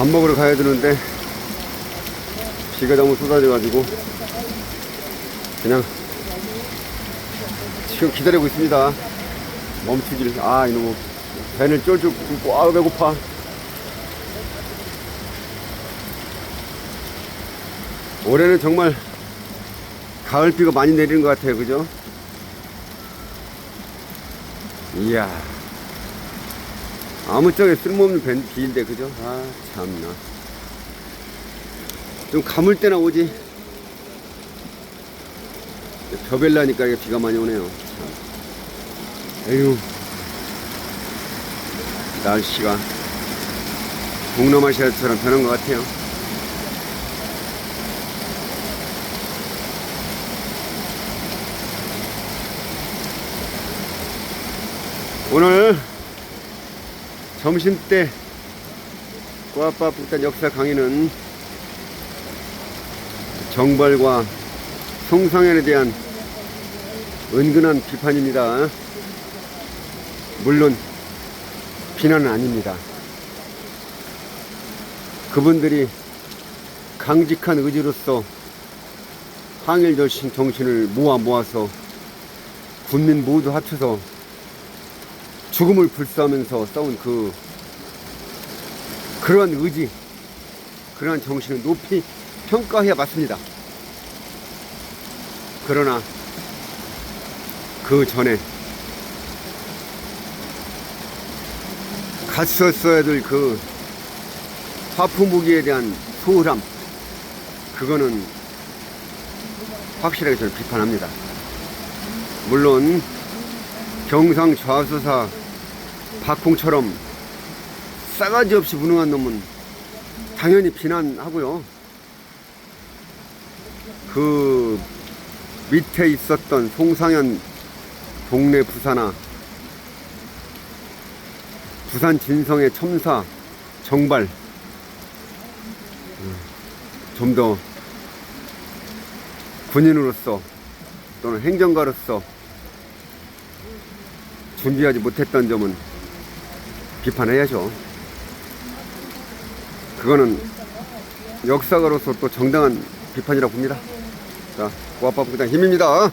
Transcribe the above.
밥 먹으러 가야 되는데 비가 너무 쏟아져가지고 그냥 지금 기다리고 있습니다. 멈추길. 아 이놈의 배를 쫄쫄 굶고 아우 배고파. 올해는 정말 가을비가 많이 내리는 것 같아요. 그죠? 이야. 아무짝에 쓸모없는 밴- 비인데, 그죠? 아, 참나. 좀 가물 때나 오지. 벼벨라니까 이게 비가 많이 오네요. 참. 에휴. 날씨가 동남아시아처럼 변한 것 같아요. 오늘 점심때 꼬아빠 북단 역사 강의는 정발과 송상현에 대한 은근한 비판입니다. 물론 비난은 아닙니다. 그분들이 강직한 의지로서 항일 정신 정신을 모아 모아서 군민 모두 합쳐서 죽음을 불사하면서 싸운 그 그러한 의지, 그러한 정신을 높이 평가해야 맞습니다. 그러나 그 전에 갔었어야 될 그 화포 무기에 대한 소홀함, 그거는 확실하게 저는 비판합니다. 물론 경상 좌수사 박홍처럼 싸가지 없이 무능한 놈은 당연히 비난하고요. 그 밑에 있었던 송상현 동네 부사나 부산 진성의 첨사 정발 좀 더 군인으로서 또는 행정가로서 준비하지 못했던 점은 비판해야죠. 그거는 역사가로서 또 정당한 비판이라고 봅니다. 자, 고아빠 부장 힘입니다.